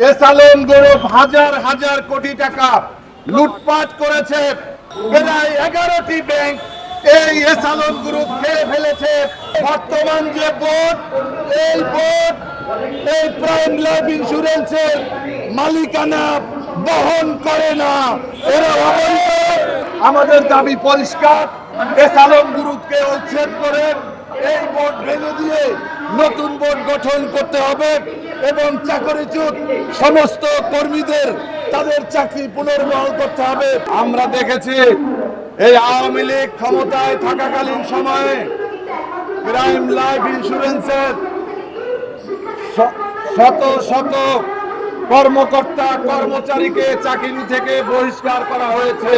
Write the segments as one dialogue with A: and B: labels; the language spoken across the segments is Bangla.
A: এসালন গ্রুপ হাজার হাজার কোটি টাকা লুটপাট করেছে। প্রায় এগারোটি ব্যাংক এই এসালন গ্রুপ খেয়ে ফেলেছে। বর্তমান যে বোর্ড এই বোর্ড এই প্রাইম লাইফ ইন্স্যুরেন্সের মালিকানা বহন করে না। এরা আমাদের দাবি পরিষ্কার। এসালন গ্রুপকে উচ্ছেদ করে এই বোর্ড ভেঙে দিয়ে নতুন বোর্ড গঠন করতে হবে। এবং চাকরিচ্যুত সমস্ত কর্মীদের তাদের চাকরি পুনর্বহাল করতে হবে। আমরা দেখেছি এই আওয়ামী লীগ ক্ষমতায় থাকাকালীন সময়ে প্রাইম লাইফ ইন্স্যুরেন্সের শত শত কর্মকর্তা, কর্মচারীকে চাকরি থেকে বহিষ্কার করা হয়েছে।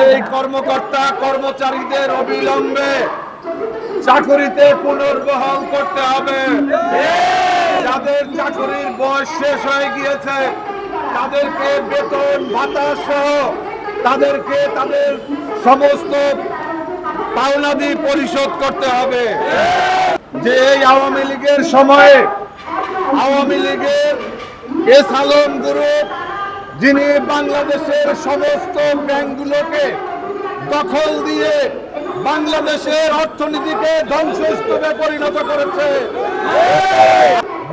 A: এই কর্মকর্তা, কর্মচারীদের অবিলম্বে চাকরিতে পুনর্বহাল করতে হবে। যাদের চাকরির বয়স শেষ হয়ে গিয়েছে, তাদেরকে বেতন, ভাতা সহ তাদেরকে তাদের সমস্ত পাওনাদি পরিশোধ করতে হবে। যে এই আওয়ামী লীগের সময়ে আওয়ামী লীগের এস আলম গ্রুপ, যিনি বাংলাদেশের সমস্ত ব্যাংকগুলোকে দখল দিয়ে বাংলাদেশের অর্থনীতিকে ধ্বংসস্তূপে পরিণত করেছে।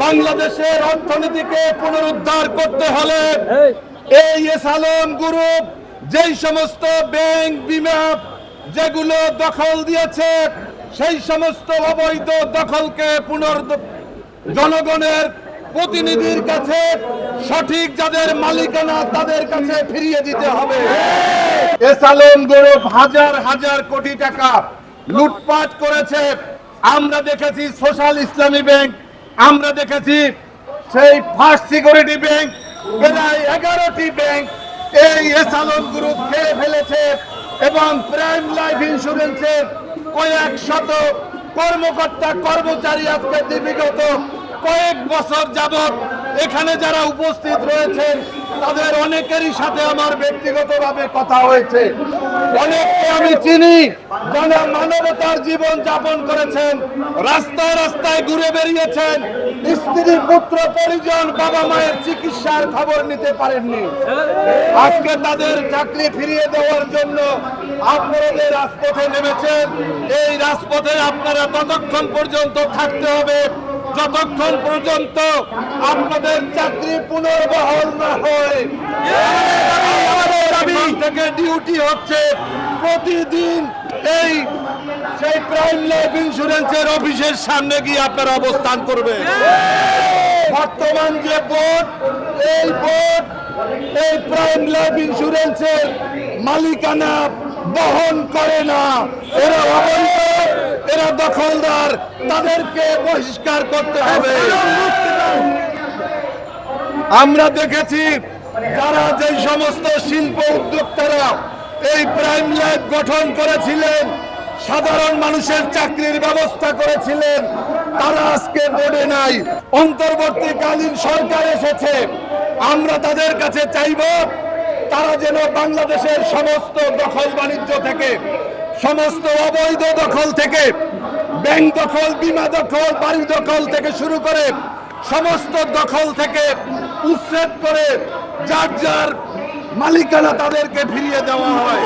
A: বাংলাদেশের অর্থনীতিকে পুনরুদ্ধার করতে হলে এই এস আলম গ্রুপ, যেই সমস্ত ব্যাংক বিমা যেগুলো দখল দিয়েছে, সেই সমস্ত অবৈধ দখলকে পুনর জনগণের প্রতিনিধির কাছে সঠিক যাদের মালিকানা তাদের কাছে ফিরিয়ে দিতে হবে। এসালন গ্রুপ হাজার হাজার কোটি টাকা লুটপাট করেছে। আমরা দেখেছি সোশ্যাল ইসলামী ব্যাংক, আমরা দেখেছি সেই ফার্স্ট সিকিউরিটি ব্যাংক, প্রায় এগারোটি ব্যাংক এই এসালন গ্রুপ খেয়ে ফেলেছে এবং প্রাইম লাইফ ইন্স্যুরেন্সের কয়েক শত কর্মকর্তা কর্মচারী আজকে বিগত কয়েক বছর যাবত এখানে যারা উপস্থিত রয়েছেন, তাদের অনেকেরই সাথে আমার ব্যক্তিগতভাবে কথা হয়েছে। অনেককে আমি চিনি, যারা মানবতার জীবন যাপন করেছেন, রাস্তায় রাস্তায় ঘুরে বেরিয়েছেন, স্ত্রী, পুত্র, পরিজন, বাবা মায়ের চিকিৎসার খবর নিতে পারেননি। আজকে তাদের চাকরি ফিরিয়ে দেওয়ার জন্য আপনাদের রাজপথে নেমেছেন। এই রাজপথে আপনারা ততক্ষণ পর্যন্ত থাকতে হবে। যতক্ষণ পর্যন্ত আপনাদের চাকরি পুনর্বহাল না হয় থেকে ডিউটি হচ্ছে প্রতিদিন এই, সেই প্রাইম লাইফ ইন্স্যুরেন্সের অফিসের সামনে গিয়ে আপনারা অবস্থান করবেন। বর্তমান যে বোর্ড এই বোর্ড এই প্রাইম লাইফ ইন্স্যুরেন্সের মালিকানা বহন করে না, এরা দখলদার তাদেরকে বহিষ্কার করতে হবে। আমরা দেখেছি যারা যে সমস্ত শিল্প উদ্যোক্তারা এই প্রাইম লাইফ গঠন করেছিলেন, সাধারণ মানুষের চাকরির ব্যবস্থা করেছিলেন, তারা আজকে বোর্ডে নাই। অন্তর্বর্তীকালীন সরকার এসেছে। আমরা তাদের কাছে চাইব, তারা যেন বাংলাদেশের সমস্ত দখল বাণিজ্য থেকে সমস্ত অবৈধ দখল থেকে, ব্যাংক দখল, বিমা দখল, বাড়ি দখল থেকে শুরু করে সমস্ত দখল থেকে উচ্ছেদ করে যার যার মালিকানা তাদেরকে ফিরিয়ে দেওয়া হয়।